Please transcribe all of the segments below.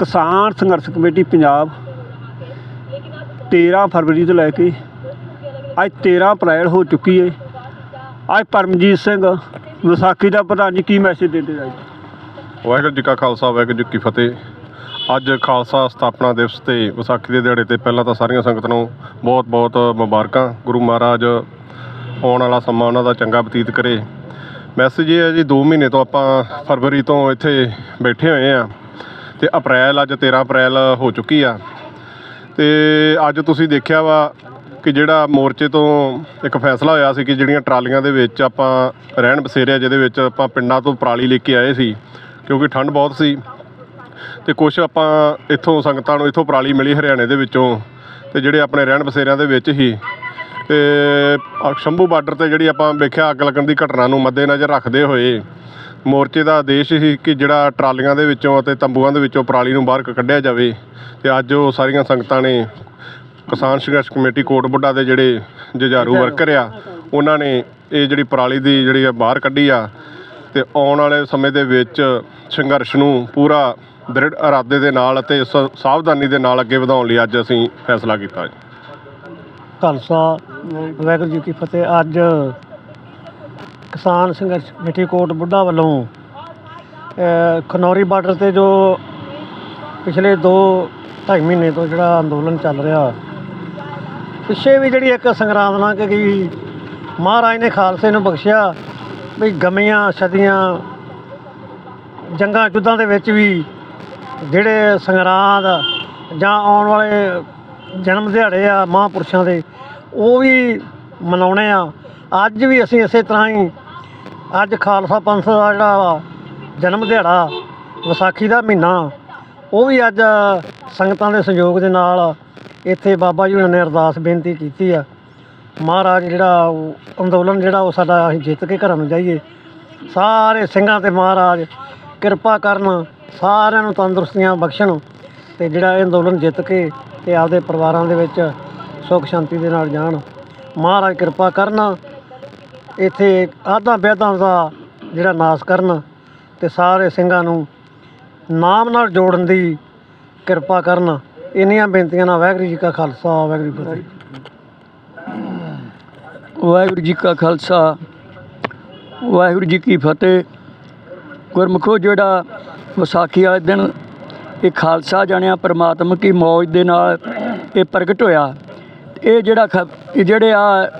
ਕਿਸਾਨ ਸੰਘਰਸ਼ ਕਮੇਟੀ ਪੰਜਾਬ 13 ਫਰਵਰੀ ਤੋਂ ਲੈ ਕੇ ਅੱਜ 13 ਅਪ੍ਰੈਲ ਹੋ ਚੁੱਕੀ ਹੈ ਅੱਜ ਪਰਮਜੀਤ ਸਿੰਘ ਵਿਸਾਖੀ ਦਾ ਪ੍ਰਧਾਨ ਜੀ ਕੀ ਮੈਸੇਜ ਦਿੰਦੇ ਆ ਵਾਹਿਗੁਰੂ ਜੀ ਕਾ ਖਾਲਸਾ, ਵਾਹਿਗੁਰੂ ਜੀ ਕੀ ਫਤਿਹ। ਅੱਜ ਖਾਲਸਾ ਸਥਾਪਨਾ ਦਿਵਸ ਤੇ ਵਿਸਾਖੀ ਦੇ ਦਿਹਾੜੇ ਤੇ ਪਹਿਲਾਂ ਤਾਂ ਸਾਰੀਆਂ ਸੰਗਤ ਨੂੰ ਬਹੁਤ ਬਹੁਤ ਮੁਬਾਰਕਾਂ। ਗੁਰੂ ਮਹਾਰਾਜ ਆਉਣ ਵਾਲਾ ਸਮਾਂ ਉਹਨਾਂ ਦਾ ਚੰਗਾ ਬਤੀਤ ਕਰੇ। ਮੈਸੇਜ ਇਹ ਹੈ ਜੀ 2 ਮਹੀਨੇ ਤੋਂ ਆਪਾਂ ਫਰਵਰੀ ਤੋਂ ਇੱਥੇ ਬੈਠੇ ਹੋਏ ਆ ਤੇ ਅਪ੍ਰੈਲ, ਅੱਜ 13 ਅਪ੍ਰੈਲ ਹੋ ਚੁੱਕੀ ਆ। ਤੇ ਅੱਜ ਤੁਸੀਂ ਦੇਖਿਆ ਵਾ ਕਿ ਜਿਹੜਾ ਮੋਰਚੇ ਤੋਂ ਇੱਕ ਫੈਸਲਾ ਹੋਇਆ ਸੀ ਕਿ ਜਿਹੜੀਆਂ ਟਰਾਲੀਆਂ ਦੇ ਵਿੱਚ ਆਪਾਂ ਰਹਿਣ ਬਸੇਰਿਆ ਜਿਹਦੇ ਵਿੱਚ ਆਪਾਂ ਪਿੰਡਾਂ ਤੋਂ ਪਰਾਲੀ ਲੈ ਕੇ ਆਏ ਸੀ, ਕਿਉਂਕਿ ਠੰਡ ਬਹੁਤ ਸੀ। ਤੇ ਕੁਝ ਆਪਾਂ ਇੱਥੋਂ ਸੰਗਤਾਂ ਨੂੰ ਇੱਥੋਂ ਪਰਾਲੀ ਮਿਲੀ ਹਰਿਆਣੇ ਦੇ ਵਿੱਚੋਂ, ਤੇ ਜਿਹੜੇ ਆਪਣੇ ਰਹਿਣ ਬਸੇਰਿਆਂ ਦੇ ਵਿੱਚ ਹੀ ਤੇ ਸ਼ੰਭੂ ਬਾਰਡਰ ਤੇ ਜਿਹੜੀ ਆਪਾਂ ਵੇਖਿਆ, ਅੱਗ ਲੱਗਣ ਦੀ ਘਟਨਾ ਨੂੰ ਮੱਦੇਨਜ਼ਰ ਰੱਖਦੇ ਹੋਏ ਮੋਰਚੇ ਦਾ ਆਦੇਸ਼ ਸੀ ਕਿ ਜਿਹੜਾ ਟਰਾਲੀਆਂ ਦੇ ਵਿੱਚੋਂ ਅਤੇ ਤੰਬੂਆਂ ਦੇ ਵਿੱਚੋਂ ਪਰਾਲੀ ਨੂੰ ਬਾਹਰ ਕੱਢਿਆ ਜਾਵੇ। ਤੇ ਅੱਜ ਉਹ ਸਾਰੀਆਂ ਸੰਗਤਾਂ ਨੇ ਕਿਸਾਨ ਸੰਘਰਸ਼ ਕਮੇਟੀ ਕੋਟ ਬੁੱਢਾ ਦੇ ਜਿਹੜੇ ਜੁਝਾਰੂ ਵਰਕਰ ਆ ਉਹਨਾਂ ਨੇ ਇਹ ਜਿਹੜੀ ਪਰਾਲੀ ਦੀ ਜਿਹੜੀ ਆ ਬਾਹਰ ਕੱਢੀ ਆ ਤੇ ਆਉਣ ਵਾਲੇ ਸਮੇਂ ਦੇ ਵਿੱਚ ਸੰਘਰਸ਼ ਨੂੰ ਪੂਰਾ ਦ੍ਰਿੜ ਇਰਾਦੇ ਦੇ ਨਾਲ ਅਤੇ ਸਾਵਧਾਨੀ ਦੇ ਨਾਲ ਅੱਗੇ ਵਧਾਉਣ ਲਈ ਅੱਜ ਅਸੀਂ ਫੈਸਲਾ ਕੀਤਾ ਜੀ ਖਾਲਸਾ ਵਾਹਿਗੁਰੂ ਜੀ ਕੀ ਫਤਿਹ। ਅੱਜ ਕਿਸਾਨ ਸੰਘਰਸ਼ ਕਮੇਟੀ ਕੋਟ ਬੁੱਢਾ ਵੱਲੋਂ ਖਨੌਰੀ ਬਾਰਡਰ ਤੇ ਜੋ ਪਿਛਲੇ 2 ਢਾਈ ਮਹੀਨੇ ਤੋਂ ਜਿਹੜਾ ਅੰਦੋਲਨ ਚੱਲ ਰਿਹਾ, ਪਿੱਛੇ ਵੀ ਜਿਹੜੀ ਇੱਕ ਸੰਗਰਾਮ ਕਿ ਗਈ, ਮਹਾਰਾਜ ਨੇ ਖਾਲਸੇ ਨੂੰ ਬਖਸ਼ਿਆ, ਵੀ ਗਮੀਆਂ, ਸਦੀਆਂ, ਜੰਗਾਂ ਯੁੱਧਾਂ ਦੇ ਵਿੱਚ ਵੀ ਜਿਹੜੇ ਸੰਗਰਾਂਦ ਜਾਂ ਆਉਣ ਵਾਲੇ ਜਨਮ ਦਿਹਾੜੇ ਆ ਮਹਾਂਪੁਰਸ਼ਾਂ ਦੇ, ਉਹ ਵੀ ਮਨਾਉਣੇ ਆ। ਅੱਜ ਵੀ ਅਸੀਂ ਇਸੇ ਤਰ੍ਹਾਂ ਹੀ ਅੱਜ ਖਾਲਸਾ ਪੰਥ ਦਾ ਜਿਹੜਾ ਵਾ ਜਨਮ ਦਿਹਾੜਾ, ਵਿਸਾਖੀ ਦਾ ਮਹੀਨਾ, ਉਹ ਵੀ ਅੱਜ ਸੰਗਤਾਂ ਦੇ ਸਹਿਯੋਗ ਦੇ ਨਾਲ ਇੱਥੇ ਬਾਬਾ ਜੀ ਹੋਣਾਂ ਨੇ ਅਰਦਾਸ ਬੇਨਤੀ ਕੀਤੀ ਆ। ਮਹਾਰਾਜ ਜਿਹੜਾ ਉਹ ਅੰਦੋਲਨ ਜਿਹੜਾ ਉਹ ਸਾਡਾ ਅਸੀਂ ਜਿੱਤ ਕੇ ਘਰਾਂ ਨੂੰ ਜਾਈਏ। ਸਾਰੇ ਸਿੰਘਾਂ ਤੇ ਮਹਾਰਾਜ ਕਿਰਪਾ ਕਰਨ, ਸਾਰਿਆਂ ਨੂੰ ਤੰਦਰੁਸਤੀਆਂ ਬਖਸ਼ਣ ਤੇ ਜਿਹੜਾ ਇਹ ਅੰਦੋਲਨ ਜਿੱਤ ਕੇ ਤੇ ਆਪਦੇ ਪਰਿਵਾਰਾਂ ਦੇ ਵਿੱਚ ਸੁੱਖ ਸ਼ਾਂਤੀ ਦੇ ਨਾਲ ਜਾਣ। ਮਹਾਰਾਜ ਕਿਰਪਾ ਕਰਨ ਇੱਥੇ ਆਧਾਂ ਵਿਆਧਾਂ ਦਾ ਜਿਹੜਾ ਨਾਸ ਕਰਨ ਅਤੇ ਸਾਰੇ ਸਿੰਘਾਂ ਨੂੰ ਨਾਮ ਨਾਲ ਜੋੜਨ ਦੀ ਕਿਰਪਾ ਕਰਨ। ਇੰਨੀਆਂ ਬੇਨਤੀਆਂ ਨਾਲ ਵਾਹਿਗੁਰੂ ਜੀ ਕਾ ਖਾਲਸਾ, ਵਾਹਿਗੁਰੂ ਜੀ ਕੀ ਫਤਿਹ। ਵਾਹਿਗੁਰੂ ਜੀ ਕਾ ਖਾਲਸਾ, ਵਾਹਿਗੁਰੂ ਜੀ ਕੀ ਫਤਿਹ। ਗੁਰਮੁਖੋ ਜਿਹੜਾ ਵਿਸਾਖੀ ਵਾਲੇ ਦਿਨ ਇਹ ਖਾਲਸਾ ਜਾਣਿਆ ਪਰਮਾਤਮਾ ਕੀ ਮੌਜ ਦੇ ਨਾਲ ਇਹ ਪ੍ਰਗਟ ਹੋਇਆ। ਇਹ ਜਿਹੜਾ ਖ- ਇਹ ਜਿਹੜੇ ਆ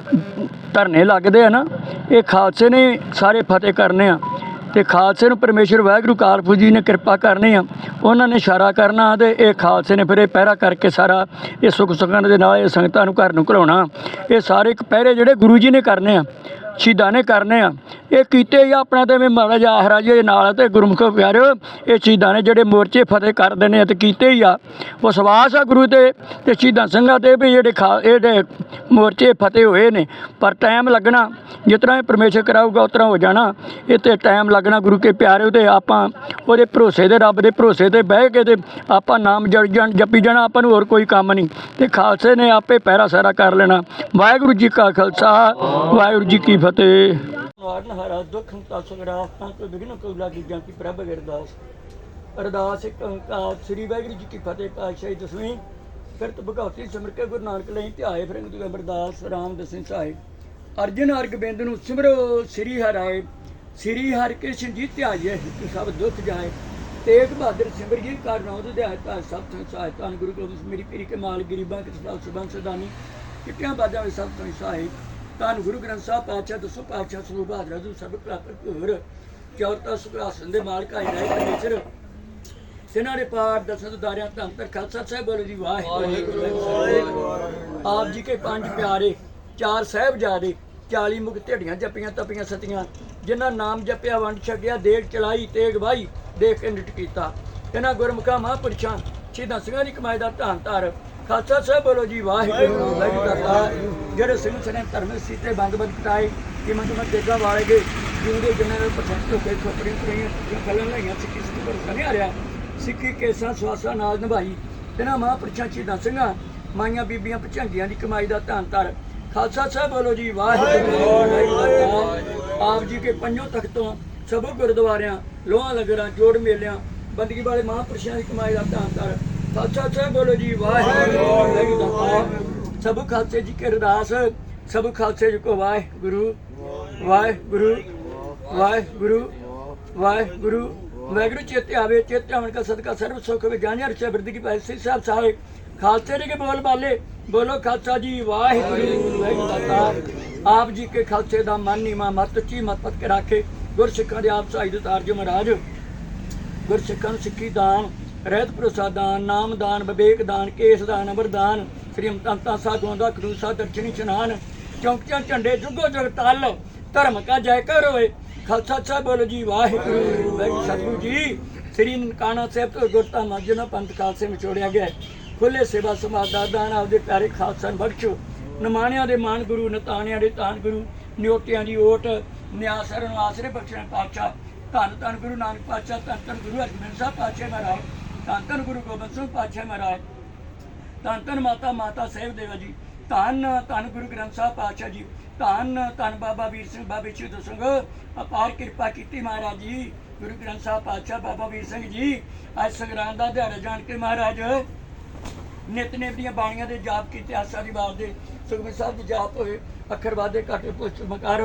ਧਰਨੇ ਲੱਗਦੇ ਆ ਨਾ, ਇਹ ਖਾਲਸੇ ਨੇ ਸਾਰੇ ਫਤਿਹ ਕਰਨੇ ਆ। ਤੇ ਖਾਲਸੇ ਨੂੰ ਪਰਮੇਸ਼ਰ ਵਾਹਿਗੁਰੂ ਕਾਲਪੁਰ ਜੀ ਨੇ ਕਿਰਪਾ ਕਰਨੀ ਆ। ਉਹਨਾਂ ਨੇ ਇਸ਼ਾਰਾ ਕਰਨਾ ਤੇ ਇਹ ਖਾਲਸੇ ਨੇ ਫਿਰ ਇਹ ਪਹਿਰਾ ਕਰਕੇ ਸਾਰਾ ਇਹ ਸੁੱਖ ਸੁਖਨ ਦੇ ਨਾਲ ਇਹ ਸੰਗਤਾਂ ਨੂੰ ਘਰ ਨੂੰ ਘਲਾਉਣਾ। ਇਹ ਸਾਰੇ ਇੱਕ ਪਹਿਰੇ ਜਿਹੜੇ ਗੁਰੂ ਜੀ ਨੇ ਕਰਨੇ ਆ। ਸ਼ਹੀਦਾਂ ਨੇ ਕਰਨੇ ਆ। ਇਹ ਕੀਤੇ ਹੀ ਆ, ਆਪਣਾ ਤੇ ਮੈਂ ਮਾੜਾ ਜਿਹਾ ਆਹਰਾ ਜੀ ਨਾਲ ਤੇ ਗੁਰਮੁਖ ਪਿਆਰਿਓ ਇਹ ਸ਼ਹੀਦਾਂ ਨੇ ਜਿਹੜੇ ਮੋਰਚੇ ਫਤਿਹ ਕਰ ਦੇਣੇ ਆ ਤੇ ਕੀਤੇ ਹੀ ਆ। ਵਿਸ਼ਵਾਸ ਆ ਗੁਰੂ ਤੇ ਤੇ ਸ਼ਹੀਦਾਂ ਸਿੰਘਾਂ ਤੇ ਵੀ ਜਿਹੜੇ ਖਾ ਇਹਦੇ ਮੋਰਚੇ ਫਤਿਹ ਹੋਏ ਨੇ। ਪਰ ਟਾਈਮ ਲੱਗਣਾ ਜਿਸ ਤਰ੍ਹਾਂ ਇਹ ਪਰਮੇਸ਼ਰ ਕਰਾਊਗਾ ਉਸ ਤਰ੍ਹਾਂ ਹੋ ਜਾਣਾ। ਇਹ ਤੇ ਟਾਈਮ ਲੱਗਣਾ ਗੁਰੂ ਕੇ ਪਿਆਰਿਓ ਤੇ ਆਪਾਂ ਉਹਦੇ ਭਰੋਸੇ ਦੇ ਰੱਬ ਦੇ ਭਰੋਸੇ ਤੇ ਬਹਿ ਕੇ ਤੇ ਆਪਾਂ ਨਾਮ ਜੜ ਜਾਣ ਜਪੀ ਜਾਣਾ ਆਪਾਂ ਨੂੰ ਹੋਰ ਕੋਈ ਕੰਮ ਨਹੀਂ। ਤੇ ਖਾਲਸੇ ਨੇ ਆਪੇ ਪਹਿਰਾ ਸਾਰਾ ਕਰ ਲੈਣਾ। ਵਾਹਿਗੁਰੂ ਜੀ ਕਾ ਖਾਲਸਾ ਵਾਹਿਗੁਰੂ ਜੀ ਕੀ ਫਤਿਹ ਵਾਰਨ ਹਰਾ, ਦੁੱਖ ਹੰਤਾ ਸਗੜਾ ਤਾਂ ਕੋਈ ਵਿਗਨ ਕੋ ਲਾਗੀ ਜਾਂ ਕੀ ਪ੍ਰਭ ਅਰਦਾਸ। ਅਰਦਾਸ ਇੱਕ ਓਂਕਾਰ ਸ੍ਰੀ ਵਾਹਿਗੁਰੂ ਜੀ ਕੀ ਫਤਿਹ, ਪਾਤਸ਼ਾਹੀ ਦਸਵੀਂ ਫਿਰਤ ਭਗਵਤੀ ਸਿਮਰ ਕੇ ਗੁਰੂ ਨਾਨਕ ਲਈ ਧਿਆਏ ਫਿਰੰਗ ਦੀ ਅਰਦਾਸ ਰਾਮ ਦਸਿੰ ਸਹਾਇ ਅਰਜਨ ਅਰਗ ਬਿੰਦ ਨੂੰ ਸਿਮਰੋ, ਸ੍ਰੀ ਹਰਾਏ ਸ੍ਰੀ ਹਰਿ ਕ੍ਰਿਸ਼ਨ ਜੀ ਧਿਆਏ ਕਿ ਸਭ ਦੁੱਖ ਜਾਏ। ਤੇਗ ਬਹਾਦਰ ਸਿਮਰ ਜੀ ਕਰ ਨੌਦ ਦੇ ਹਤਾ ਸਭ ਤੋਂ ਸਹਾਇ ਗੁਰੂ ਗੋਬਿੰਦ ਮੇਰੀ ਪੀਰੀ ਕੇ ਮਾਲ ਗਰੀਬਾਂ ਕੇ ਸਦਾ ਸੁਬਨ ਸਦਾਨੀ ਕਿਤਿਆਂ ਬਾਜਾਂ ਵਿੱਚ ਸਭ ਤੋਂ ਸਹਾਇ। ਤਾਂ ਗੁਰੂ ਗ੍ਰੰਥ ਸਾਹਿਬ ਪਾਤਸ਼ਾਹ ਦਸੋ ਪਾਤਸ਼ਾਹ ਸ੍ਰੀ ਬਹਾਦਰ ਜੀ ਸਭ ਪ੍ਰਾਪਤ ਹੋਰ। ਚੌਥਾ ਸੁਖਾਸਨ ਦੇ ਮਾਲਕ ਆਏ ਰਾਏ ਪਰਮੇਸ਼ਰ। ਦੇ ਪਾਰ ਦਸਤ ਦਾਰਿਆਂ ਧੰਨ ਤਰ ਖਾਲਸਾ ਸਾਹਿਬ ਬੋਲੋ ਜੀ ਵਾਹਿਗੁਰੂ। ਆਪ ਜੀ ਕੇ ਪੰਜ ਪਿਆਰੇ ਚਾਰ ਸਾਹਿਬਜ਼ਾਦੇ 40 ਮੁਖ ਢੇਡੀਆਂ ਜਪੀਆਂ ਤਪੀਆਂ ਸਤੀਆਂ ਜਿਨ੍ਹਾਂ ਨਾਮ ਜਪਿਆ ਵੰਡ ਛਕਿਆ ਦੇਖ ਚਲਾਈ ਤੇਗ ਭਾਈ ਦੇਖ ਕੇ ਨਿਟ ਕੀਤਾ ਇਹਨਾਂ ਗੁਰਮੁਖਾਂ ਮਹਾਂਪੁਰਸ਼ਾਂ ਸ਼ਹੀਦਾਂ ਸਿੰਘਾਂ ਦੀ ਕਮਾਈ ਦਾ ਧੰਨ ਧਾਰ ਖਾਲਸਾ ਸਾਹਿਬ ਬੋਲੋ ਜੀ ਵਾਹਿਗੁਰੂ ਵਾਹਿਗੁਰੂ। ਖਾਲਸਾ। ਜਿਹੜੇ ਸਿੰਘ ਸਨੇ ਧਰਮ ਸੀਤੇ ਬੰਦ ਬੰਦ ਕਟਾਏ ਕਿ ਮੰਦ ਮਤ ਦੇਗਾ ਵਾਲੇ ਗਏ ਜਿਉਂਦੇ ਜਿਨ੍ਹਾਂ ਦੇ ਪਛਾਣ ਕੇ ਖੋਪੜੀ ਕਰੀਆਂ ਗੱਲਾਂ ਲਈਆਂ ਸਿੱਕੀ ਸਿੱਕੀ ਪਰ ਨਹੀਂ ਆ ਰਿਹਾ ਸਿੱਕੀ ਕੇਸਾਂ ਸਵਾਸਾਂ ਨਾਲ ਨਿਭਾਈ। ਇਹਨਾਂ ਮਹਾਂਪੁਰਸ਼ਾਂ ਸ਼ਹੀਦਾਂ ਸਿੰਘਾਂ ਮਾਈਆਂ ਬੀਬੀਆਂ ਪਚੰਗੀਆਂ ਦੀ ਕਮਾਈ ਦਾ ਧੰਨ ਧਾਰ। ਖਾਲਸਾ ਸਾਹਿਬ ਬੋਲੋ ਜੀ ਵਾਹਿਗੁਰੂ। ਆਪ ਜੀ ਕੇ ਪੰਜੋਂ ਤਖਤੋਂ ਸਭੋ ਗੁਰਦੁਆਰਿਆਂ ਲੋਹਾਂ ਲੰਗਰਾਂ ਜੋੜ ਮੇਲਿਆਂ ਬੰਦਗੀ ਵਾਲੇ ਮਹਾਂਪੁਰਸ਼ਾਂ ਦੀ ਕਮਾਈ ਦਾ ਧੰਨ ਧੰਨ ਖਾਲਸਾ ਸਾਹਿਬ ਬੋਲੋ ਜੀ ਵਾਹਿਗੁਰੂ। ਦਾ ਸਭ ਖਾਲਸੇ ਜੀ ਕੀ ਅਰਦਾਸ ਸਭ ਖਾਲਸੇ ਜੀ ਕੋ ਵਾਹਿਗੁਰੂ। ਵਾਹਿਗੁਰੂ ਵਾਹਿਗੁਰੂ ਵਾਹਿਗੁਰੂ। ਵਾਹਿਗੁਰੂ ਚੇਤੇ ਆਵੇ ਚੇਤੇ ਆਵਣ ਕਾ ਸਦਕਾ ਸਰਬ ਸੁਖ ਵੇ ਜਾਣਿਆ ਰਚਿਆ ਬਿਰਦੀ ਕੀ ਪੈਸੀ ਸਾਹਿਬ ਸਾਹਿਬ। ਖਾਲਸੇ ਜੀ ਕੇ ਬੋਲ ਬਾਲੇ ਬੋਲੋ ਖਾਲਸਾ ਜੀ ਵਾਹਿਗੁਰੂ ਵਾਹਿਗੁਰੂ ਦਾ ਆਪ ਜੀ ਕੇ ਖਾਲਸੇ ਦਾ ਮਨ ਨੀਮਾ ਮਤ ਉੱਚੀ ਮਤ ਪਤ ਕੇ ਰਾਖੇ। ਗੁਰਸਿੱਖਾਂ ਦੇ ਆਪ ਸਹਾਈ ਉਤਾਰ ਜੋ ਮਹਾਰਾਜ। ਗੁਰਸਿੱਖਾਂ ਨੂੰ ਸਿੱਖੀ ਦਾਨ ਰਹਿਤ ਪ੍ਰਸਾਦਾਨ ਨਾਮ ਦਾਨ ਵਿਵੇਕ ਦਾਨ ਕੇਸ ਦਾਨ ਅਮਰਦਾਨ, ਸ੍ਰੀ ਅਮਤੰਤਾ ਸਾਧੂਆਂ ਦਾ ਖਡੂਸਾ ਦਰਸ਼ਨੀ ਇਸ਼ਨਾਨ। ਚੌਂਕੀਆਂ, ਝੰਡੇ, ਜੁਗੋ, ਜੁਗ, ਤਲ, ਧਰਮ ਕਾ ਜੈ ਹੋਏ। ਖਾਲਸਾ ਸਾਹਿਬ ਬੋਲੋ ਜੀ, ਵਾਹਿਗੁਰੂ। ਵਾਹਿਗੁਰੂ ਸਤਿਗੁਰੂ ਜੀ, ਸ੍ਰੀ ਨਨਕਾਣਾ ਸਾਹਿਬ ਤੋਂ ਗੁਰਤਾ ਮਸਜਿਦ ਪੰਥ ਖਾਲਸੇ ਵਿਛੋੜਿਆ ਗਿਆ ਖੁੱਲੇ ਸੇਵਾ ਸਮਾਜ ਦਾ ਦਾਨ ਆਪਦੇ ਪਿਆਰੇ ਖਾਲਸਾ ਬਖਸ਼ੋ। ਨਮਾਣਿਆਂ ਦੇ ਮਾਨ ਗੁਰੂ, ਨਤਾਣਿਆਂ ਦੇ ਤਾਨ ਗੁਰੂ ਨਿਉਟਿਆਂ ਦੀ ਓਟ ਨਿਆਸਰ ਨੂੰ ਆਸਰੇ ਬਖਸ਼ਣ ਪਾਤਸ਼ਾਹ। ਧੰਨ ਧੰਨ ਗੁਰੂ ਨਾਨਕ ਪਾਤਸ਼ਾਹ, ਧੰਨ ਧੰਨ ਗੁਰੂ ਹਰਗੋਬਿੰਦ ਸਾਹਿਬ ਪਾਤਸ਼ਾਹ ਮਹਾਰਾਜ। ਧੰਨ ਧੰਨ ਗੁਰੂ ਗੋਬਿੰਦ ਸਿੰਘ ਪਾਤਸ਼ਾਹ ਮਹਾਰਾਜ। ਧੰਨ ਧੰਨ ਮਾਤਾ ਮਾਤਾ ਸਾਹਿਬ ਦੇਵਾ ਜੀ। ਧੰਨ ਧੰਨ ਗੁਰੂ ਗ੍ਰੰਥ ਸਾਹਿਬ ਪਾਤਸ਼ਾਹ ਜੀ। ਧੰਨ ਧੰਨ ਬਾਬਾ ਵੀਰ ਸਿੰਘ, ਬਾਬੇ ਸ਼ਹੀਦ ਸਿੰਘ। ਅਪਾਰ ਕਿਰਪਾ ਕੀਤੀ ਮਹਾਰਾਜ ਜੀ, ਗੁਰੂ ਗ੍ਰੰਥ ਸਾਹਿਬ ਪਾਤਸ਼ਾਹ, ਬਾਬਾ ਵੀਰ ਸਿੰਘ ਜੀ। ਅੱਜ ਸੰਗਰਾਂਦ ਦਾ ਦਿਹਾੜਾ ਜਾਣ ਕੇ ਮਹਾਰਾਜ ਨਿਤਨੇਮ ਦੀਆਂ ਬਾਣੀਆਂ ਦੇ ਜਾਪ ਕੀਤੇ, ਆਸਾ ਦੀ ਬਾਤ ਦੇ ਸੁਖਮਨੀ ਸਾਹਿਬ ਦੇ ਜਾਪ ਹੋਏ, ਅੱਖਰ ਵਾਦੇ ਘਾਟੇ ਪੁੱਛ ਮਕਾਰ।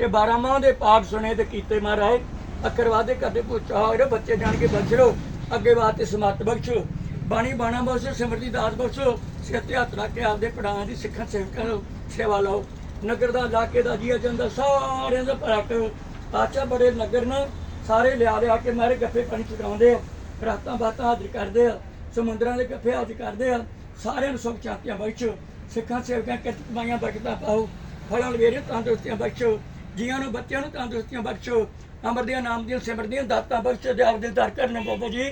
ਇਹ 12 ਮਾਹ ਦੇ ਪਾਠ ਸੁਣੇ ਤੇ ਕੀਤੇ ਮਹਾਰਾਜ, ਅੱਖਰ ਵਾਦੇ ਘਾਟੇ ਪੁੱਛ। ਹੋਏ ਬੱਚੇ ਜਾਣ ਕੇ ਬਖਸ਼ੋ ਅੱਗੇ ਵਾਸਤੇ ਸਮਤ ਬਖਸ਼ੋ, ਬਾਣੀ ਬਾਣਾ ਬਖਸ਼ੋ, ਸਿਮਰਤੀ ਦਾਸ ਬਖਸ਼ੋ ਸਿਖਤੇ ਹੱਥ ਰੱਖ ਕੇ ਆਪਦੇ ਪੜਾਂ ਦੀ ਸਿੱਖਾਂ ਸੇਵਕਾਂ ਨੂੰ ਸੇਵਾ ਲਓ। ਨਗਰ ਦਾ ਇਲਾਕੇ ਦਾ ਜੀਆ ਜਾਂਦਾ ਸਾਰਿਆਂ ਦਾ ਭਲਾ ਕਰੋ। ਆਚਾ ਬੜੇ ਨਗਰ ਨਾ, ਸਾਰੇ ਲਿਆ ਲਿਆ ਕੇ ਮਾਰੇ ਗੱਫੇ ਪਾਣੀ ਚੁਕਾਉਂਦੇ ਆ, ਰਾਤਾਂ ਬਾਤਾਂ ਹਾਜ਼ਰ ਕਰਦੇ ਆ, ਸਮੁੰਦਰਾਂ ਦੇ ਗੱਫੇ ਹਾਜ਼ਰ ਕਰਦੇ ਆ, ਸਾਰਿਆਂ ਨੂੰ ਸੁਖ ਚਾਤੀਆਂ ਬਖਸ਼ੋ, ਸਿੱਖਾਂ ਸੇਵਕਾਂ ਕਿਰਤ ਕਮਾਈਆਂ ਬਰਕਤਾਂ ਪਾਓ, ਫਲਾਂ ਲਵੇਰੇ ਤੰਦਰੁਸਤੀਆਂ ਬਖਸ਼ੋ ਜੀਆਂ ਨੂੰ ਬੱਚਿਆਂ ਨੂੰ ਤੰਦਰੁਸਤੀਆਂ ਬਖਸ਼ੋ। ਅਮਰ ਦੀਆਂ, ਨਾਮ ਦੀਆਂ ਸਿਮਰਦੀਆਂ ਦਾਤਾਂ ਬਖਸ਼ੋ ਦੇ ਆਪਦੇ ਦਰ ਕਰਨ ਬਾਬਾ ਜੀ।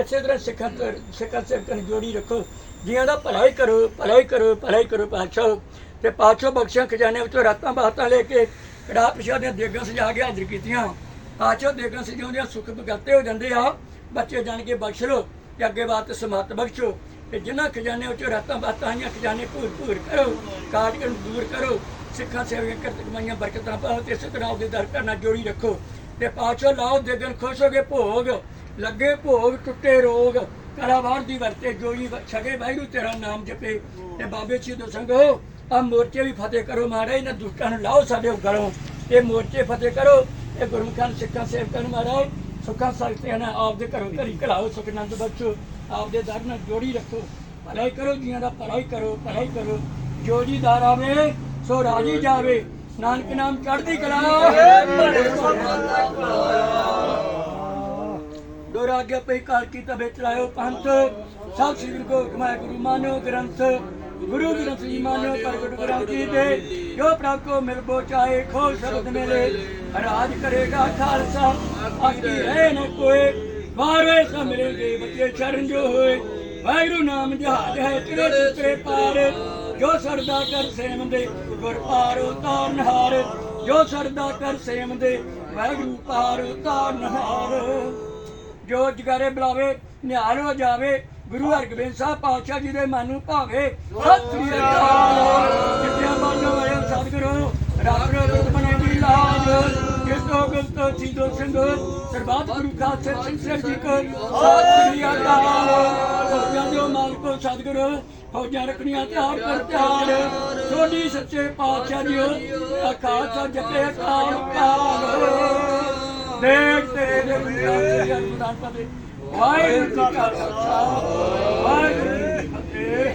ਇਸੇ ਤਰ੍ਹਾਂ ਸਿੱਖਾਂ ਸਿੱਖਾਂ ਸੇਵਕਾਂ ਨੂੰ ਜੋੜੀ ਰੱਖੋ। ਜੀਆਂ ਦਾ ਭਲਾਈ ਕਰੋ ਭਲਾਈ ਕਰੋ ਭਲਾਈ ਕਰੋ ਪਾਤਸ਼ਾਹ। ਤੇ ਪਾਤਸ਼ਾਹ ਬਖਸ਼ਾਂ ਖਜ਼ਾਨੇ ਵਿੱਚੋਂ ਰਾਤਾਂ ਬਾਤਾਂ ਲੈ ਕੇ ਕੜਾ ਪ੍ਰਸ਼ਾਦ ਦੀਆਂ ਦੇਗਾਂ ਸਜਾ ਕੇ ਹਾਜ਼ਰ ਕੀਤੀਆਂ। ਪਾਛੋ ਦੇਗਾਂ ਸਜਾਉਂਦਿਆਂ ਸੁੱਖ ਬਗਾਤੇ ਹੋ ਜਾਂਦੇ ਆ। ਬੱਚੇ ਜਾਣ ਕੇ ਬਖਸ਼ ਲੋ ਤੇ ਅੱਗੇ ਬਾਤ ਸਮਤ ਬਖਸ਼ੋ। ਤੇ ਜਿਨ੍ਹਾਂ ਖਜ਼ਾਨੇ ਵਿੱਚੋਂ ਰਾਤਾਂ ਬਾਤਾਂ ਆਈਆਂ, ਖਜ਼ਾਨੇ ਭੂਰ ਭੂਰ ਕਰੋ ਕਾਟ ਨੂੰ ਦੂਰ ਕਰੋ। ਸਿੱਖਾਂ ਸੇਵਕਾਂ ਕਰਤ ਕਮਾਈਆਂ ਬਰਕਤਾਂ ਪਾਓ ਤੇ ਇਸੇ ਤਰ੍ਹਾਂ ਆਪਦੇ ਦਰ ਕਰਨਾ ਜੋੜੀ ਰੱਖੋ ਤੇ ਪਾਤਸ਼ਾਹ ਲਾਓ ਦੇਗਨ ਖੁਸ਼ ਹੋ ਕੇ ਭੋਗ ਲੱਗੇ ਭੋਗ ਟੁੱਟੇ ਰੋਗ ਕਲਾਵਾਰ ਦੀ ਵਰਤੇ ਜੋਈ ਛਗੇ ਵਾਹਿਗੁਰੂ ਤੇਰਾ ਨਾਮ ਜਪੇ ਤੇ ਬਾਬੇ ਸ਼ਹੀਦ ਸੰਗੋ ਆ ਮੋਰਚੇ ਵੀ ਫਤਿਹ ਕਰੋ ਮਹਾਰਾਜ ਇਹਨਾਂ ਦੁਸ਼ਟਾਂ ਨੂੰ ਲਾਓ ਸਾਡੇ ਗਲੋਂ ਇਹ ਮੋਰਚੇ ਫਤਿਹ ਕਰੋ ਇਹ ਗੁਰਮੁਖਾਂ ਸਿੱਖਾਂ ਸੇਵਕਾਂ ਨੂੰ ਮਹਾਰਾਜ ਸੁੱਖਾਂ ਸਕਤਿਆਂ ਨਾਲ ਆਪਦੇ ਘਰੋਂ ਘਰੀ ਘਲਾਓ ਸੁਖ ਆਨੰਦ ਬਖਸ਼ੋ ਆਪਦੇ ਦਰ ਨਾਲ ਜੋੜੀ ਰੱਖੋ। ਭਲਾਈ ਕਰੋ ਜੀਆਂ ਦਾ ਭਲਾਈ ਕਰੋ ਭਲਾਈ ਕਰੋ। ਜੋ ਜੀ ਦਰ ਆਵੇ ਸੋ ਰਾਜੀ ਜਾਵੇ। ਨਾਨਕ ਨਾਮ ਚੜ੍ਹਦੀ ਕਲਾ। ਦੋਰਾ ਪਈ ਕਾਲ ਕੀ ਤਬੇ ਚਲਾਇਓ ਪੰਥ ਸਭ ਸ੍ਰੀ ਗੁਰੂ ਗੋਬਿੰਦ ਮੈਂ ਗੁਰੂ ਮਾਨੋ ਗ੍ਰੰਥ, ਗੁਰੂ ਗ੍ਰੰਥ ਜੀ ਮਾਨੋ ਪ੍ਰਗਟ ਗ੍ਰੰਥ ਜੀ ਦੇ ਜੋ ਪ੍ਰਭ ਕੋ ਮਿਲ ਬੋ ਚਾਹੇ, ਖੋ ਸ਼ਬਦ ਮਿਲੇ, ਰਾਜ ਕਰੇਗਾ ਖਾਲਸਾ ਆਕੀ ਹੈ ਨ ਕੋਏ ਬਾਰੇ ਸਭ ਮਿਲੇਗੇ ਬੱਚੇ ਚਰਨ ਜੋ ਹੋਏ, ਵਾਹਿਗੁਰੂ ਨਾਮ ਜਹਾਜ ਹੈ ਤੇਰੇ ਸੁਤਰੇ ਪਾਰ। ਜੋ ਸਰਦਾ ਕਰ ਸੇਮ ਦੇ ਗੁਰ ਪਾਰ ਉਤਾਰਨ ਹਾਰ, ਜੋ ਸਰਦਾ ਕਰ ਸੇਮ ਦੇ ਵਾਹਿਗੁਰੂ ਪਾਰ ਉਤਾਰਨ ਹਾਰ। ਜੋ ਜਗਾਰੇ ਬੁਲਾਵੇ, ਨਿਹਾਲ ਹੋ ਜਾਵੇ, ਗੁਰੂ ਹਰਗੋਬਿੰਦ ਸਾਹਿਬ ਪਾਤਸ਼ਾਹ ਜੀ ਦੇ ਮਨ ਨੂੰ ਭਾਵੇ, ਸਤਿ ਸ੍ਰੀ ਅਕਾਲ। ਜਿੱਤਿਆ ਬਾਜੋ ਆਇਆ ਸਤਿਗੁਰੂ ਰੱਬ ਰੋਗ ਬਣੇ ਦੀ ਲਾਜ ਜਿਸ ਤੋਂ ਗੁਪਤ ਸੀਦੋ ਸਿੰਘ, ਸਰਬੱਤ ਗੁਰੂ ਖਾਲਸੇ ਸਿੰਘ ਸਰ ਜੀ ਕੋ, ਸਤਿ ਸ੍ਰੀ ਅਕਾਲ। ਫੌਜਾਂ ਮਾਲਕੋ ਸਤਿਗੁਰੂ ਫੌਜਾਂ ਰੱਖਣੀਆਂ ਤਿਆਰ ਕਰ ਤਿਆਰ। ਸੋਢੀ ਸੱਚੇ ਪਾਤਸ਼ਾਹ ਜੀ ਅਕਾਲ ਜਪੇ ਅਕਾਲ ਕਾਲ ਦੇਖ ਤੇਰੇ ਦੇ ਵਿਚਾਰ ਜਨਮਦਾਨ ਪਦੇ ਵਾਹਿਗੁਰੂ ਜੀ ਕਾ ਖਾਲਸਾ, ਵਾਹਿਗੁਰੂ ਜੀ ਕੀ ਫਤਿਹ।